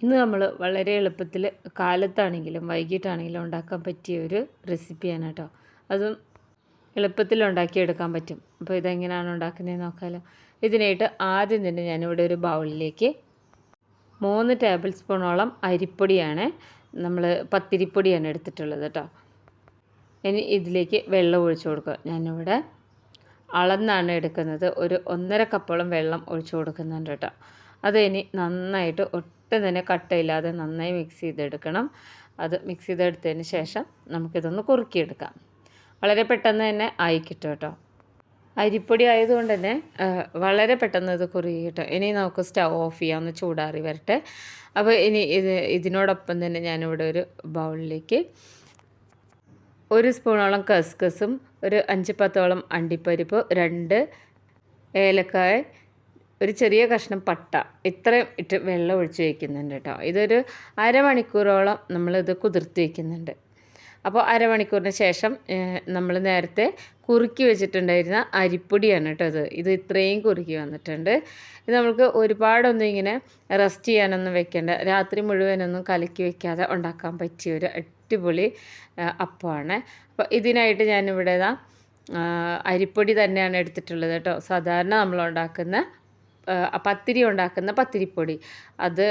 ഇന്ന് നമ്മൾ വളരെ എളുപ്പത്തിൽ കാലത്താണെങ്കിലും വൈകിട്ടാണെങ്കിലും ഉണ്ടാക്കാൻ പറ്റിയ ഒരു റെസിപ്പിയാണ് കേട്ടോ. അതും എളുപ്പത്തിൽ ഉണ്ടാക്കിയെടുക്കാൻ പറ്റും. അപ്പോൾ ഇതെങ്ങനെയാണ് ഉണ്ടാക്കുന്നതെന്ന് നോക്കാമല്ലോ ഇതിനായിട്ട് ആദ്യം തന്നെ ഞാനിവിടെ ഒരു ബൗളിലേക്ക് മൂന്ന് ടേബിൾ സ്പൂണോളം അരിപ്പൊടിയാണ് നമ്മൾ പത്തിരിപ്പൊടിയാണ് എടുത്തിട്ടുള്ളത് കേട്ടോ. ഇനി ഇതിലേക്ക് വെള്ളം ഒഴിച്ചു കൊടുക്കുക. ഞാനിവിടെ അളന്നാണ് എടുക്കുന്നത്. ഒരു ഒന്നര കപ്പോളം വെള്ളം ഒഴിച്ചു കൊടുക്കുന്നുണ്ട് കേട്ടോ. അത് ഇനി നന്നായിട്ട് ഒട്ടും തന്നെ കട്ടയില്ലാതെ നന്നായി മിക്സ് ചെയ്തെടുക്കണം. അത് മിക്സ് ചെയ്തെടുത്തതിന് ശേഷം നമുക്കിതൊന്ന് കുറുക്കിയെടുക്കാം. വളരെ പെട്ടെന്ന് തന്നെ ആയി കിട്ടും കേട്ടോ അരിപ്പൊടി ആയതുകൊണ്ട് തന്നെ വളരെ പെട്ടെന്ന് ഇത് കുറുകി കിട്ടും. ഇനി നമുക്ക് സ്റ്റൗ ഓഫ് ചെയ്യാം ഒന്ന് ചൂടാറി വരട്ടെ. അപ്പോൾ ഇനി ഇത് ഇതിനോടൊപ്പം തന്നെ ഞാനിവിടെ ഒരു ബൗളിലേക്ക് ഒരു സ്പൂണോളം കസ്കസും ഒരു അഞ്ച് പത്തോളം അണ്ടിപ്പരിപ്പ് രണ്ട് ഏലക്കായ ഒരു ചെറിയ കഷ്ണം പട്ട. ഇത്രയും ഇട്ട് വെള്ളം ഒഴിച്ച് വയ്ക്കുന്നുണ്ട് കേട്ടോ. ഇതൊരു അരമണിക്കൂറോളം നമ്മളിത് കുതിർത്ത് വയ്ക്കുന്നുണ്ട് അപ്പോൾ അരമണിക്കൂറിന് ശേഷം നമ്മൾ നേരത്തെ കുറുക്കി വെച്ചിട്ടുണ്ടായിരുന്ന അരിപ്പൊടിയാണ് കേട്ടോ ഇത്. ഇത് ഇത്രയും കുറുക്കി വന്നിട്ടുണ്ട്. ഇത് നമുക്ക് ഒരുപാടൊന്നും ഇങ്ങനെ റെസ്റ്റ് ചെയ്യാനൊന്നും വെക്കേണ്ട. രാത്രി മുഴുവനൊന്നും കലക്കി വെക്കാതെ ഉണ്ടാക്കാൻ പറ്റിയ ഒരു അടിപൊളി അപ്പമാണ്. അപ്പോൾ ഇതിനായിട്ട് ഞാനിവിടെ അരിപ്പൊടി തന്നെയാണ് എടുത്തിട്ടുള്ളത് കേട്ടോ. സാധാരണ നമ്മൾ ഉണ്ടാക്കുന്ന പത്തിരി ഉണ്ടാക്കുന്ന പത്തിരിപ്പൊടി. അത്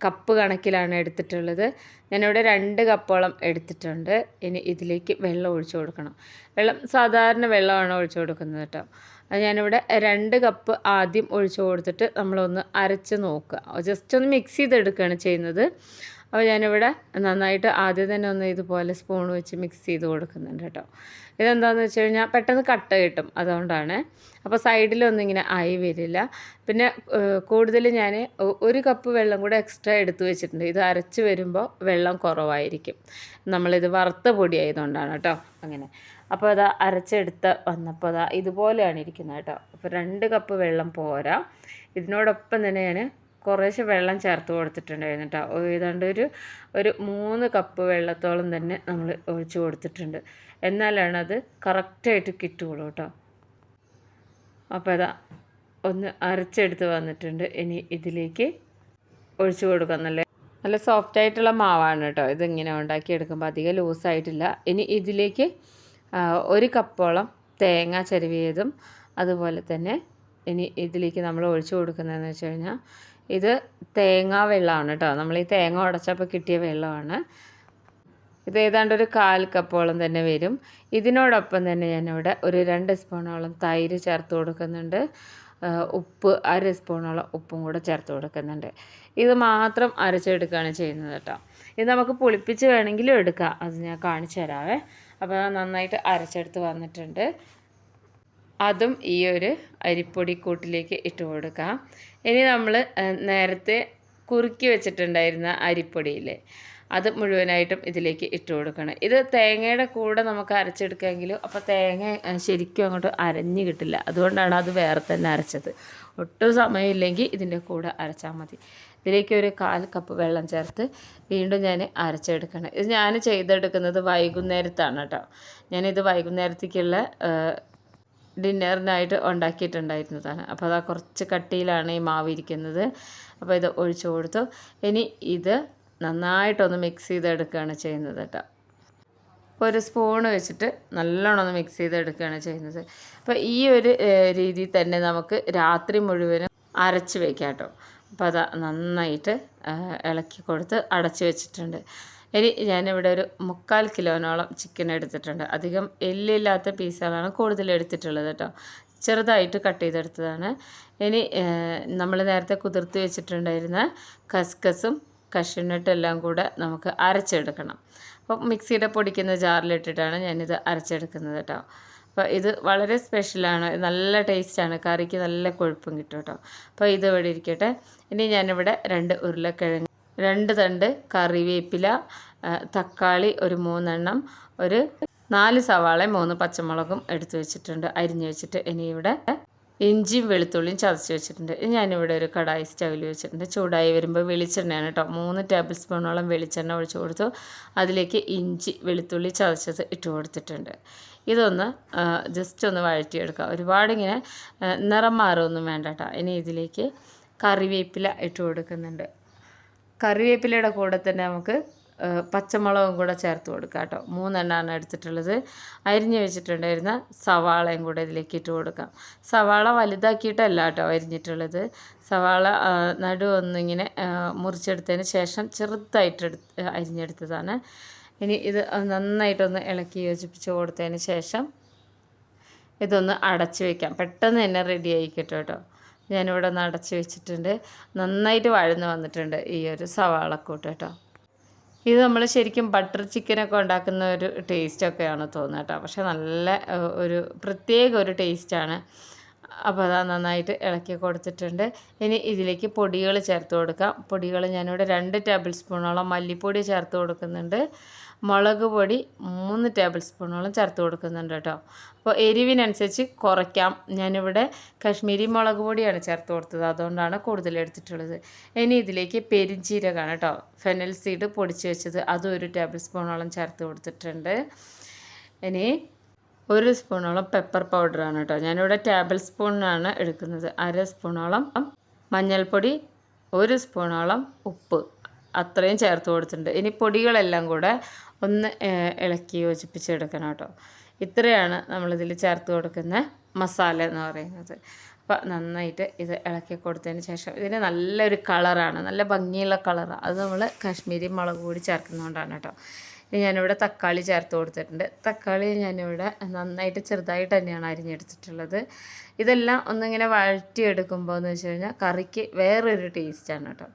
കപ്പ് കണക്കിലാണ് എടുത്തിട്ടുള്ളത്. ഞാനിവിടെ രണ്ട് കപ്പോളം എടുത്തിട്ടുണ്ട്. ഇനി ഇതിലേക്ക് വെള്ളം ഒഴിച്ചു കൊടുക്കണം. വെള്ളം സാധാരണ വെള്ളമാണ് ഒഴിച്ചു കൊടുക്കുന്നത് കേട്ടോ. അത് ഞാനിവിടെ രണ്ട് കപ്പ് ആദ്യം ഒഴിച്ചു കൊടുത്തിട്ട് നമ്മളൊന്ന് അരച്ച് നോക്കുക. ജസ്റ്റ് ഒന്ന് മിക്സ് ചെയ്തെടുക്കുകയാണ് ചെയ്യുന്നത്. അപ്പോൾ ഞാനിവിടെ നന്നായിട്ട് ആദ്യം തന്നെ ഒന്ന് ഇതുപോലെ സ്പൂൺ വെച്ച് മിക്സ് ചെയ്ത് കൊടുക്കുന്നുണ്ട് കേട്ടോ. ഇതെന്താണെന്ന് വെച്ച് കഴിഞ്ഞാൽ പെട്ടെന്ന് കട്ട കിട്ടും അതുകൊണ്ടാണ്. അപ്പോൾ സൈഡിലൊന്നും ഇങ്ങനെ ആയി വരില്ല. പിന്നെ കൂടുതൽ ഞാൻ ഒരു കപ്പ് വെള്ളം കൂടെ എക്സ്ട്രാ എടുത്തു വെച്ചിട്ടുണ്ട്. ഇത് അരച്ച് വരുമ്പോൾ വെള്ളം കുറവായിരിക്കും. നമ്മളിത് വറുത്ത പൊടിയായതുകൊണ്ടാണ് കേട്ടോ അങ്ങനെ. അപ്പോൾ അതാ അരച്ചെടുത്ത് വന്നപ്പോൾ അതാ ഇതുപോലെയാണ് ഇരിക്കുന്നത് കേട്ടോ. അപ്പോൾ രണ്ട് കപ്പ് വെള്ളം പോരാ. ഇതിനോടൊപ്പം തന്നെ ഞാൻ കുറേശ്ശെ വെള്ളം ചേർത്ത് കൊടുത്തിട്ടുണ്ടായിരുന്നു കേട്ടോ ഏതാണ്ട് ഒരു ഒരു മൂന്ന് കപ്പ് വെള്ളത്തോളം തന്നെ നമ്മൾ ഒഴിച്ചു കൊടുത്തിട്ടുണ്ട്. എന്നാലാണ് അത് കറക്റ്റായിട്ട് കിട്ടുകയുള്ളൂ കേട്ടോ അപ്പോൾ അതാ ഒന്ന് അരച്ചെടുത്ത് വന്നിട്ടുണ്ട്. ഇനി ഇതിലേക്ക് ഒഴിച്ചു കൊടുക്കാം. നല്ല നല്ല സോഫ്റ്റ് ആയിട്ടുള്ള മാവാണ് കേട്ടോ ഇതിങ്ങനെ ഉണ്ടാക്കിയെടുക്കുമ്പോൾ അധികം ലൂസായിട്ടില്ല ഇനി ഇതിലേക്ക് ഒരു കപ്പോളം തേങ്ങ ചെരുവിയതും അതുപോലെ തന്നെ ഇനി ഇതിലേക്ക് നമ്മൾ ഒഴിച്ചു കൊടുക്കുന്നതെന്ന് വെച്ച് കഴിഞ്ഞാൽ ഇത് തേങ്ങാ വെള്ളമാണ് കേട്ടോ നമ്മൾ ഈ തേങ്ങ ഉടച്ചപ്പോൾ കിട്ടിയ വെള്ളമാണ്. ഇത് ഏതാണ്ട് ഒരു കാൽ കപ്പോളം തന്നെ വരും. ഇതിനോടൊപ്പം തന്നെ ഞാനിവിടെ ഒരു രണ്ട് സ്പൂണോളം തൈര് ചേർത്ത് കൊടുക്കുന്നുണ്ട്. ഉപ്പ് അര സ്പൂണോളം ഉപ്പും കൂടെ ചേർത്ത് കൊടുക്കുന്നുണ്ട്. ഇത് മാത്രം അരച്ചെടുക്കുകയാണ് ചെയ്യുന്നത് കേട്ടോ ഇത് നമുക്ക് പുളിപ്പിച്ച് വേണമെങ്കിലും എടുക്കാം. അത് ഞാൻ കാണിച്ചു തരാവേ. അപ്പോൾ നന്നായിട്ട് അരച്ചെടുത്ത് വന്നിട്ടുണ്ട്. അതും ഈ ഒരു അരിപ്പൊടി കൂട്ടിലേക്ക് ഇട്ട് കൊടുക്കാം. ഇനി നമ്മൾ നേരത്തെ കുറുക്കി വെച്ചിട്ടുണ്ടായിരുന്ന അരിപ്പൊടിയില്ലേ അത് മുഴുവനായിട്ടും ഇതിലേക്ക് ഇട്ട് കൊടുക്കണം. ഇത് തേങ്ങയുടെ കൂടെ നമുക്ക് അരച്ചെടുക്കാമെങ്കിലും അപ്പോൾ തേങ്ങ ശരിക്കും അങ്ങോട്ട് അരഞ്ഞ് കിട്ടില്ല. അതുകൊണ്ടാണ് അത് വേറെ തന്നെ അരച്ചത്. ഒട്ടും സമയമില്ലെങ്കിൽ ഇതിന്റെ കൂടെ അരച്ചാൽ മതി. ഇതിലേക്ക് ഒരു കാൽ കപ്പ് വെള്ളം ചേർത്ത് വീണ്ടും ഞാൻ അരച്ചെടുക്കണം. ഇത് ഞാൻ ചെയ്തെടുക്കുന്നത് വൈകുന്നേരത്താണ് കേട്ടോ. ഞാനിത് വൈകുന്നേരത്തേക്കുള്ള ഡിന്നറിനായിട്ട് ഉണ്ടാക്കിയിട്ടുണ്ടായിരുന്നതാണ് അപ്പോൾ അതാ കുറച്ച് കട്ടിയിലാണ് ഈ മാവ് ഇരിക്കുന്നത്. അപ്പോൾ ഇത് ഒഴിച്ചു കൊടുത്തു. ഇനി ഇത് നന്നായിട്ടൊന്ന് മിക്സ് ചെയ്തെടുക്കുകയാണ് ചെയ്യുന്നത് കേട്ടോ. അപ്പോൾ ഒരു സ്പൂൺ വെച്ചിട്ട് നല്ലോണം ഒന്ന് മിക്സ് ചെയ്തെടുക്കുകയാണ് ചെയ്യുന്നത്. അപ്പോൾ ഈ ഒരു രീതിയിൽ തന്നെ നമുക്ക് രാത്രി മുഴുവനും അരച്ച് വയ്ക്കാം കേട്ടോ. അപ്പോൾ അത് നന്നായിട്ട് ഇളക്കി കൊടുത്ത് അടച്ച് വെച്ചിട്ടുണ്ട്. ഇനി ഞാനിവിടെ ഒരു മുക്കാൽ കിലോനോളം ചിക്കൻ എടുത്തിട്ടുണ്ട്. അധികം എല്ലില്ലാത്ത പീസുകളാണ് കൂടുതൽ എടുത്തിട്ടുള്ളത് കേട്ടോ. ചെറുതായിട്ട് കട്ട് ചെയ്തെടുത്തതാണ്. ഇനി നമ്മൾ നേരത്തെ കുതിർത്ത് വെച്ചിട്ടുണ്ടായിരുന്ന കസ്കസും കഷ്നട്ടും എല്ലാം കൂടെ നമുക്ക് അരച്ചെടുക്കണം. അപ്പോൾ മിക്സിയുടെ പൊടിക്കുന്ന ജാറിലിട്ടിട്ടാണ് ഞാനിത് അരച്ചെടുക്കുന്നത് കേട്ടോ. അപ്പോൾ ഇത് വളരെ സ്പെഷ്യലാണ് നല്ല ടേസ്റ്റാണ് കറിക്ക് നല്ല കൊഴുപ്പും കിട്ടും കേട്ടോ. അപ്പോൾ ഇത് ഇവിടെ ഇരിക്കട്ടെ. ഇനി ഞാനിവിടെ രണ്ട് ഉരുളക്കിഴങ്ങ് രണ്ട് തണ്ട് കറിവേപ്പില തക്കാളി ഒരു മൂന്നെണ്ണം ഒരു നാല് സവാള മൂന്ന് പച്ചമുളകും എടുത്തു വെച്ചിട്ടുണ്ട് അരിഞ്ഞു വെച്ചിട്ട് ഇനി ഇവിടെ ഇഞ്ചിയും വെളുത്തുള്ളിയും ചതച്ച് വെച്ചിട്ടുണ്ട്. ഞാനിവിടെ ഒരു കടായി സ്റ്റവിൽ വെച്ചിട്ടുണ്ട്. ചൂടായി വരുമ്പോൾ വെളിച്ചെണ്ണയാണ് കേട്ടോ. മൂന്ന് ടേബിൾ സ്പൂണോളം വെളിച്ചെണ്ണ ഒഴിച്ചു കൊടുത്തു. അതിലേക്ക് ഇഞ്ചി വെളുത്തുള്ളി ചതച്ചത് ഇട്ട് കൊടുത്തിട്ടുണ്ട്. ഇതൊന്ന് ജസ്റ്റ് ഒന്ന് വഴറ്റിയെടുക്കുക. ഒരുപാടിങ്ങനെ നിറം മാറുമൊന്നും വേണ്ട കേട്ടോ. ഇനി ഇതിലേക്ക് കറിവേപ്പില ഇട്ട് കൊടുക്കുന്നുണ്ട്. കറിവേപ്പിലയുടെ കൂടെ തന്നെ നമുക്ക് പച്ചമുളകും കൂടെ ചേർത്ത് കൊടുക്കാം കേട്ടോ. മൂന്നെണ്ണമാണ് എടുത്തിട്ടുള്ളത്. അരിഞ്ഞ് വെച്ചിട്ടുണ്ടായിരുന്ന സവാളയും കൂടെ ഇതിലേക്ക് ഇട്ട് കൊടുക്കാം. സവാള വലുതാക്കിയിട്ടല്ല കേട്ടോ അരിഞ്ഞിട്ടുള്ളത്. സവാള നടു ഒന്നിങ്ങനെ മുറിച്ചെടുത്തതിന് ശേഷം ചെറുതായിട്ട് അരിഞ്ഞെടുത്തതാണ്. ഇനി ഇത് നന്നായിട്ടൊന്ന് ഇളക്കി യോജിപ്പിച്ച് കൊടുത്തതിന് ശേഷം ഇതൊന്ന് അടച്ചു വയ്ക്കാം പെട്ടെന്ന് തന്നെ റെഡി ആയിക്കട്ടോ കേട്ടോ. ഞാനിവിടെ ഒന്ന് അടച്ച് വെച്ചിട്ടുണ്ട്. നന്നായിട്ട് വഴന്ന് വന്നിട്ടുണ്ട് ഈ ഒരു സവാളക്കൂട്ട് കേട്ടോ. ഇത് നമ്മൾ ശരിക്കും ബട്ടർ ചിക്കനൊക്കെ ഉണ്ടാക്കുന്ന ഒരു ടേസ്റ്റൊക്കെയാണ് തോന്നുന്നത് കേട്ടോ. പക്ഷേ നല്ല ഒരു പ്രത്യേക ഒരു ടേസ്റ്റാണ്. അപ്പോൾ അതാ നന്നായിട്ട് ഇളക്കി കൊടുത്തിട്ടുണ്ട്. ഇനി ഇതിലേക്ക് പൊടികൾ ചേർത്ത് കൊടുക്കാം. പൊടികൾ ഞാനിവിടെ രണ്ട് ടേബിൾ സ്പൂണോളം മല്ലിപ്പൊടി ചേർത്ത് കൊടുക്കുന്നുണ്ട്. മുളക് പൊടി മൂന്ന് ടേബിൾ സ്പൂണോളം ചേർത്ത് കൊടുക്കുന്നുണ്ട് കേട്ടോ. അപ്പോൾ എരിവിനനുസരിച്ച് കുറയ്ക്കാം. ഞാനിവിടെ കശ്മീരി മുളക് പൊടിയാണ് ചേർത്ത് കൊടുത്തത്. അതുകൊണ്ടാണ് കൂടുതൽ എടുത്തിട്ടുള്ളത്. ഇനി ഇതിലേക്ക് പെരിഞ്ചീരകമാണ് കേട്ടോ. ഫെനൽ സീഡ് പൊടിച്ച് വെച്ചത്. അതും ഒരു ടേബിൾ സ്പൂണോളം ചേർത്ത് കൊടുത്തിട്ടുണ്ട്. ഇനി ഒരു സ്പൂണോളം പെപ്പർ പൗഡറാണ് കേട്ടോ. ഞാനിവിടെ ടേബിൾ സ്പൂണിനാണ് എടുക്കുന്നത്. അര സ്പൂണോളം മഞ്ഞൾപ്പൊടി ഒരു സ്പൂണോളം ഉപ്പ്. അത്രയും ചേർത്ത് കൊടുത്തിട്ടുണ്ട്. ഇനി പൊടികളെല്ലാം കൂടെ ഒന്ന് ഇളക്കി യോജിപ്പിച്ചെടുക്കണം കേട്ടോ. ഇത്രയാണ് നമ്മളിതിൽ ചേർത്ത് കൊടുക്കുന്ന മസാല എന്ന് പറയുന്നത്. അപ്പോൾ നന്നായിട്ട് ഇത് ഇളക്കി കൊടുത്തതിന് ശേഷം ഇതിന് നല്ലൊരു കളറാണ്. നല്ല ഭംഗിയുള്ള കളറാണ് അത് നമ്മൾ കാശ്മീരി മുളക് പൊടി ചേർക്കുന്നതുകൊണ്ടാണ് കേട്ടോ. ഇനി ഞാനിവിടെ തക്കാളി ചേർത്ത് കൊടുത്തിട്ടുണ്ട്. തക്കാളി ഞാനിവിടെ നന്നായിട്ട് ചെറുതായിട്ട് തന്നെയാണ് അരിഞ്ഞെടുത്തിട്ടുള്ളത്. ഇതെല്ലാം ഒന്നിങ്ങനെ വഴറ്റിയെടുക്കുമ്പോൾ എന്ന് വെച്ച് കഴിഞ്ഞാൽ കറിക്ക് വേറൊരു ടേസ്റ്റാണ് കേട്ടോ.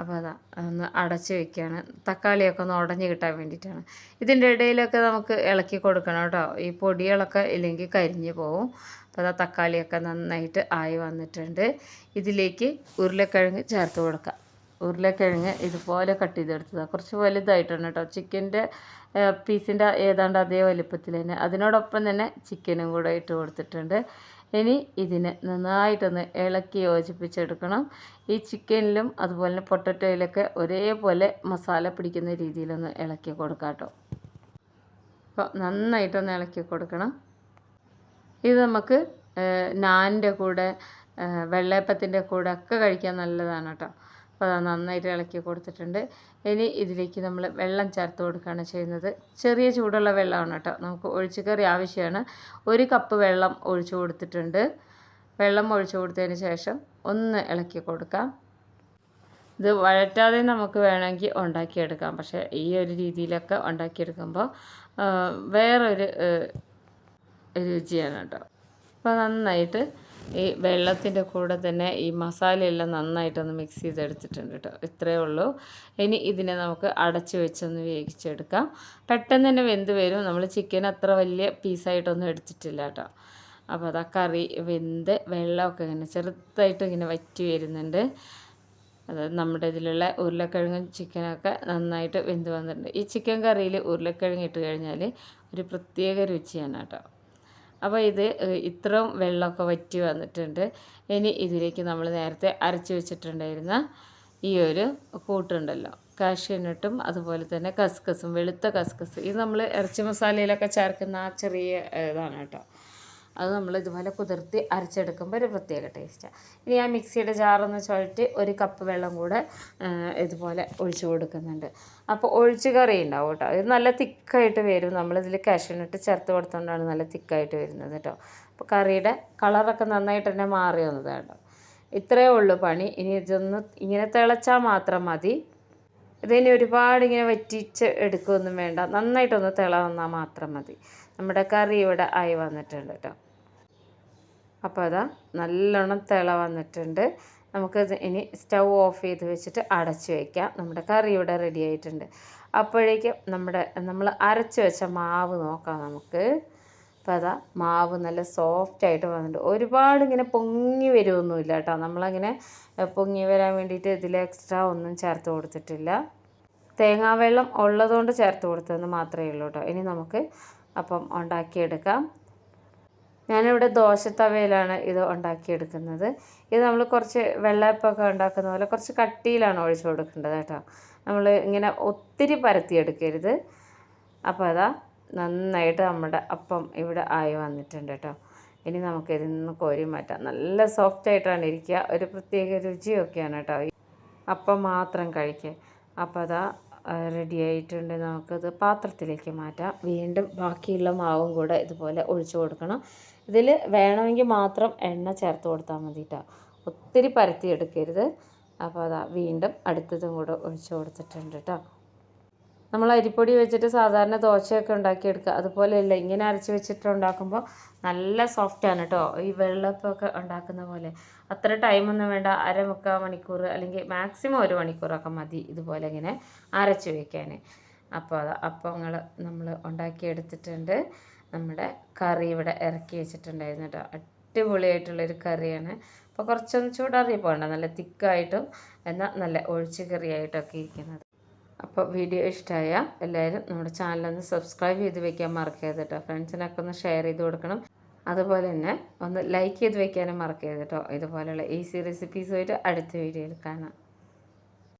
അപ്പോൾ അതാ ഒന്ന് അടച്ച് വെക്കുകയാണ്. തക്കാളിയൊക്കെ ഒന്ന് ഉടഞ്ഞ് കിട്ടാൻ വേണ്ടിയിട്ടാണ്. ഇതിന്റെ ഇടയിലൊക്കെ നമുക്ക് ഇളക്കി കൊടുക്കണം കേട്ടോ. ഈ പൊടികളൊക്കെ ഇല്ലെങ്കിൽ കരിഞ്ഞു പോവും. അപ്പോൾ അതാ തക്കാളിയൊക്കെ നന്നായിട്ട് ആയി വന്നിട്ടുണ്ട്. ഇതിലേക്ക് ഉരുളക്കിഴങ്ങ് ചേർത്ത് കൊടുക്കാം. ഉരുളക്കിഴങ്ങ് ഇതുപോലെ കട്ട് ചെയ്തെടുത്തതാണ് കുറച്ച് വലുതായിട്ടാണ് കേട്ടോ. ചിക്കന്റെ പീസിന്റെ ഏതാണ്ട് അതേ വലിപ്പത്തിൽ തന്നെ. അതിനോടൊപ്പം തന്നെ ചിക്കനും കൂടെ ഇട്ട് കൊടുത്തിട്ടുണ്ട്. ഇനി ഇതിനെ നന്നായിട്ടൊന്ന് ഇളക്കി യോജിപ്പിച്ചെടുക്കണം. ഈ ചിക്കനിലും അതുപോലെ പൊട്ടറ്റോയിലൊക്കെ ഒരേപോലെ മസാല പിടിക്കുന്ന രീതിയിലൊന്ന് ഇളക്കി കൊടുക്കാം കേട്ടോ. അപ്പോൾ നന്നായിട്ടൊന്ന് ഇളക്കി കൊടുക്കണം. ഇത് നമുക്ക് നാനിന്റെ കൂടെ വെള്ളയപ്പത്തിന്റെ കൂടെ ഒക്കെ കഴിക്കാൻ നല്ലതാണ് കേട്ടോ. അപ്പോൾ അത് നന്നായിട്ട് ഇളക്കി കൊടുത്തിട്ടുണ്ട്. ഇനി ഇതിലേക്ക് നമ്മൾ വെള്ളം ചേർത്ത് കൊടുക്കുകയാണ് ചെയ്യുന്നത്. ചെറിയ ചൂടുള്ള വെള്ളമാണ് കേട്ടോ. നമുക്ക് ഒഴിച്ചു കറി ആവശ്യമാണ്. ഒരു കപ്പ് വെള്ളം ഒഴിച്ചു കൊടുത്തിട്ടുണ്ട്. വെള്ളം ഒഴിച്ചു കൊടുത്തതിന് ശേഷം ഒന്ന് ഇളക്കി കൊടുക്കാം. ഇത് വഴറ്റാതെ നമുക്ക് വേണമെങ്കിൽ ഉണ്ടാക്കിയെടുക്കാം. പക്ഷേ ഈ ഒരു രീതിയിലൊക്കെ ഉണ്ടാക്കിയെടുക്കുമ്പോൾ വേറൊരു രുചിയാണ് കേട്ടോ. അപ്പോൾ നന്നായിട്ട് ഈ വെള്ളത്തിന്റെ കൂടെ തന്നെ ഈ മസാലയെല്ലാം നന്നായിട്ടൊന്ന് മിക്സ് ചെയ്തെടുത്തിട്ടുണ്ട് കേട്ടോ. ഇത്രയേ ഉള്ളൂ. ഇനി ഇതിനെ നമുക്ക് അടച്ച് വെച്ചൊന്ന് വേവിച്ചെടുക്കാം. പെട്ടെന്ന് തന്നെ വെന്ത് വരും. നമ്മൾ ചിക്കൻ അത്ര വലിയ പീസായിട്ടൊന്നും എടുത്തിട്ടില്ല കേട്ടോ. അപ്പോൾ അതാ കറി വെന്ത് വെള്ളമൊക്കെ ഇങ്ങനെ ചെറുതായിട്ട് ഇങ്ങനെ വറ്റി വരുന്നുണ്ട്. അതായത് നമ്മുടെ ഇതിലുള്ള ഉരുളക്കിഴങ്ങും ചിക്കനൊക്കെ നന്നായിട്ട് വെന്ത് വന്നിട്ടുണ്ട്. ഈ ചിക്കൻ കറിയിൽ ഉരുളക്കിഴങ്ങ് ഇട്ട് കഴിഞ്ഞാൽ ഒരു പ്രത്യേക രുചിയാണ് കേട്ടോ. അപ്പോൾ ഇത് ഇത്രയും വെള്ളമൊക്കെ വറ്റി വന്നിട്ടുണ്ട്. ഇനി ഇതിലേക്ക് നമ്മൾ നേരത്തെ അരച്ച് വെച്ചിട്ടുണ്ടായിരുന്ന ഈ ഒരു കൂട്ടുണ്ടല്ലോ. കാഷ്യൂനട്ടും അതുപോലെ തന്നെ കസ്കസും വെളുത്ത കസ്കസ്. ഇത് നമ്മൾ ഇറച്ചി മസാലയിലൊക്കെ ചേർക്കുന്ന ആ ചെറിയ ഇതാണ് കേട്ടോ. അത് നമ്മൾ ഇതുപോലെ കുതിർത്തി അരച്ചെടുക്കുമ്പോൾ ഒരു പ്രത്യേക ടേസ്റ്റാണ് ഇനി ആ മിക്സിയുടെ ജാറൊന്ന് ചുഴറ്റി ഒരു കപ്പ് വെള്ളം കൂടെ ഇതുപോലെ ഒഴിച്ചു കൊടുക്കുന്നുണ്ട്. അപ്പോൾ ഒഴിച്ച് കറി ഉണ്ടാവും കേട്ടോ. ഇത് നല്ല തിക്കായിട്ട് വരും. നമ്മളിതിൽ കാഷ്യൂനട്ട് ചേർത്ത് കൊടുത്തുകൊണ്ടാണ് നല്ല തിക്കായിട്ട് വരുന്നത് കേട്ടോ. അപ്പോൾ കറിയുടെ കളറൊക്കെ നന്നായിട്ട് തന്നെ മാറി വന്നതാണ് കേട്ടോ. ഇത്രയേ ഉള്ളൂ പണി. ഇനി ഇതൊന്ന് ഇങ്ങനെ തിളച്ചാൽ മാത്രം മതി. ഇതിനി ഒരുപാട് ഇങ്ങനെ വറ്റിച്ച് എടുക്കുകയൊന്നും വേണ്ട. നന്നായിട്ടൊന്ന് തിള വന്നാൽ മാത്രം മതി. നമ്മുടെ കറി ഇവിടെ ആയി വന്നിട്ടുണ്ട് കേട്ടോ. അപ്പോൾ അതാ നല്ലോണം തിള വന്നിട്ടുണ്ട് നമുക്ക് ഇനി സ്റ്റൗ ഓഫ് ചെയ്ത് വെച്ചിട്ട് അടച്ച് വയ്ക്കാം നമ്മുടെ കറി ഇവിടെ റെഡി ആയിട്ടുണ്ട്. അപ്പോഴേക്കും നമ്മുടെ നമ്മൾ അരച്ച് വെച്ച മാവ് നോക്കാം നമുക്ക്. അപ്പോൾ അതാ മാവ് നല്ല സോഫ്റ്റ് ആയിട്ട് വന്നിട്ടുണ്ട്. ഒരുപാട് ഇങ്ങനെ പൊങ്ങി വരുമൊന്നുമില്ല കേട്ടോ. നമ്മളങ്ങനെ പൊങ്ങി വരാൻ വേണ്ടിയിട്ട് ഇതിൽ എക്സ്ട്രാ ഒന്നും ചേർത്ത് കൊടുത്തിട്ടില്ല. തേങ്ങാവെള്ളം ഉള്ളതുകൊണ്ട് ചേർത്ത് കൊടുത്തതെന്ന് മാത്രമേ ഉള്ളൂ കേട്ടോ. ഇനി നമുക്ക് അപ്പം ഉണ്ടാക്കിയെടുക്കാം. ഞാനിവിടെ ദോശത്തവയിലാണ് ഇത് ഉണ്ടാക്കിയെടുക്കുന്നത്. ഇത് നമ്മൾ കുറച്ച് വെള്ളയപ്പമൊക്കെ ഉണ്ടാക്കുന്ന പോലെ കുറച്ച് കട്ടിയിലാണ് ഒഴിച്ചു കൊടുക്കേണ്ടത് കേട്ടോ. നമ്മൾ ഇങ്ങനെ ഒത്തിരി പരത്തിയെടുക്കരുത്. അപ്പോൾ അതാ നന്നായിട്ട് നമ്മുടെ അപ്പം ഇവിടെ ആയി വന്നിട്ടുണ്ട് കേട്ടോ. ഇനി നമുക്ക് നിന്ന് കോരി മാറ്റാം. നല്ല സോഫ്റ്റ് ആയിട്ടാണ് ഇരിക്കുക. ഒരു പ്രത്യേക രുചിയൊക്കെയാണ് കേട്ടോ അപ്പം മാത്രം കഴിക്കുക അപ്പോൾ അതാ റെഡി ആയിട്ടുണ്ട്. നമുക്കത് പാത്രത്തിലേക്ക് മാറ്റാം. വീണ്ടും ബാക്കിയുള്ള മാവും കൂടെ ഇതുപോലെ ഒഴിച്ചു കൊടുക്കണം. ഇതിൽ വേണമെങ്കിൽ മാത്രം എണ്ണ ചേർത്ത് കൊടുത്താൽ മതി കേട്ടോ ഒത്തിരി പരത്തി എടുക്കരുത്. അപ്പോൾ അതാ വീണ്ടും അടുത്തതും കൂടെ ഒഴിച്ചു കൊടുത്തിട്ടുണ്ട് കേട്ടോ നമ്മൾ അരിപ്പൊടി വെച്ചിട്ട് സാധാരണ ദോശയൊക്കെ ഉണ്ടാക്കിയെടുക്കുക. അതുപോലെയല്ല ഇങ്ങനെ അരച്ച് വെച്ചിട്ട് ഉണ്ടാക്കുമ്പോൾ നല്ല സോഫ്റ്റാണ് കേട്ടോ ഈ വെള്ളപ്പമൊക്കെ ഉണ്ടാക്കുന്ന പോലെ. അത്ര ടൈമൊന്നും വേണ്ട. അര മുക്കാൽ മണിക്കൂർ അല്ലെങ്കിൽ മാക്സിമം ഒരു മണിക്കൂറൊക്കെ മതി ഇതുപോലെ ഇങ്ങനെ അരച്ച് വയ്ക്കാൻ അപ്പോൾ അത് അപ്പങ്ങൾ നമ്മൾ ഉണ്ടാക്കിയെടുത്തിട്ടുണ്ട്. നമ്മുടെ കറി ഇവിടെ ഇറക്കി വെച്ചിട്ടുണ്ടായിരുന്നു കേട്ടോ അടിപൊളിയായിട്ടുള്ളൊരു കറിയാണ്. അപ്പോൾ കുറച്ചൊന്ന് ചൂടാറിയപ്പോൾ പോകണ്ട നല്ല തിക്കായിട്ടും എന്നാൽ നല്ല ഒഴിച്ച് കറിയായിട്ടൊക്കെ ഇരിക്കുന്നത്. അപ്പോൾ വീഡിയോ ഇഷ്ടമായ എല്ലാവരും നമ്മുടെ ചാനലൊന്ന് സബ്സ്ക്രൈബ് ചെയ്ത് വെക്കാൻ മറക്കരുത് കേട്ടോ ഫ്രണ്ട്സിനൊക്കെ ഒന്ന് ഷെയർ ചെയ്ത് കൊടുക്കണം. അതുപോലെ തന്നെ ഒന്ന് ലൈക്ക് ചെയ്ത് വെക്കാനും മറക്കരുത് കേട്ടോ ഇതുപോലെയുള്ള ഈസി റെസിപ്പീസുമായിട്ട് അടുത്ത വീഡിയോയിൽ കാണാം.